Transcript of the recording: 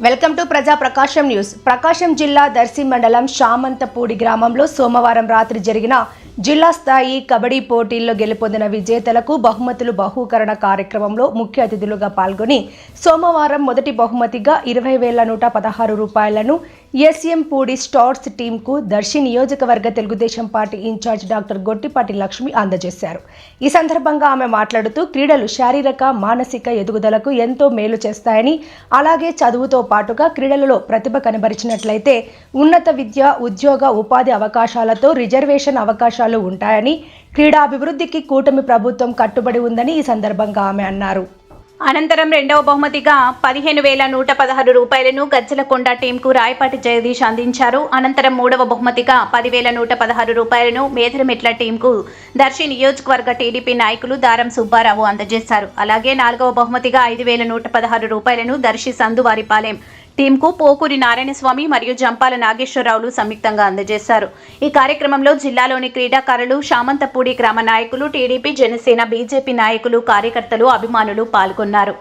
Welcome to ప్రజా ప్రకాశం news. ప్రకాశం జిల్లా దర్శి మండలం షామంతపూడి గ్రామంలో సోమవారం రాత్రి జరిగిన జిల్లా స్థాయి కబడ్డీ పోటీల్లో గెలుపొందిన విజేతలకు బహుమతులు బహూకరణ కార్యక్రమంలో ముఖ్య అతిథులుగా పాల్గొని సోమవారం మొదటి బహుమతిగా ఇరవై వేల నూట పదహారు రూపాయలను ఎస్ఎం పూడి స్టార్స్ టీంకు దర్శి నియోజకవర్గ Telugu Desam party incharge doctor Gottipati Lakshmi అందజేశారు. ఈ సందర్భంగా ఆమె మాట్లాడుతూ క్రీడలు శారీరక మానసిక ఎదుగుదలకు ఎంతో మేలు చేస్తాయని అలాగే చదువుతో పాటుగా క్రీడలలో ప్రతిభ కనబరిచినట్లయితే ఉన్నత విద్య ఉద్యోగ ఉపాధి అవకాశాలతో రిజర్వేషన్ అవకాశాలు ఉంటాయని క్రీడాభివృద్ధికి కూటమి ప్రభుత్వం కట్టుబడి ఉందని ఈ సందర్భంగా ఆమె అన్నారు. అనంతరం రెండవ బహుమతిగా పదిహేను వేల నూట పదహారు రూపాయలను గజ్జలకొండ టీంకు రాయపాటి జగదీష్ అందించారు. అనంతరం మూడవ బహుమతిగా పదివేల నూట పదహారు రూపాయలను మేధరమెట్ల టీంకు దర్శి నియోజకవర్గ టీడీపీ నాయకులు దారం సుబ్బారావు అందజేశారు. అలాగే నాలుగవ బహుమతిగా ఐదు వేల నూట పదహారు రూపాయలను దర్శి సందువారిపాలెం టీంకు పోకూరి నారాయణస్వామి మరియు జంపాల నాగేశ్వరరావులు సంయుక్తంగా అందజేశారు. ఈ కార్యక్రమంలో జిల్లాలోని క్రీడాకారులు శామంతపూడి గ్రామ నాయకులు టీడీపీ జనసేన బీజేపీ నాయకులు కార్యకర్తలు అభిమానులు పాల్గొన్నారు.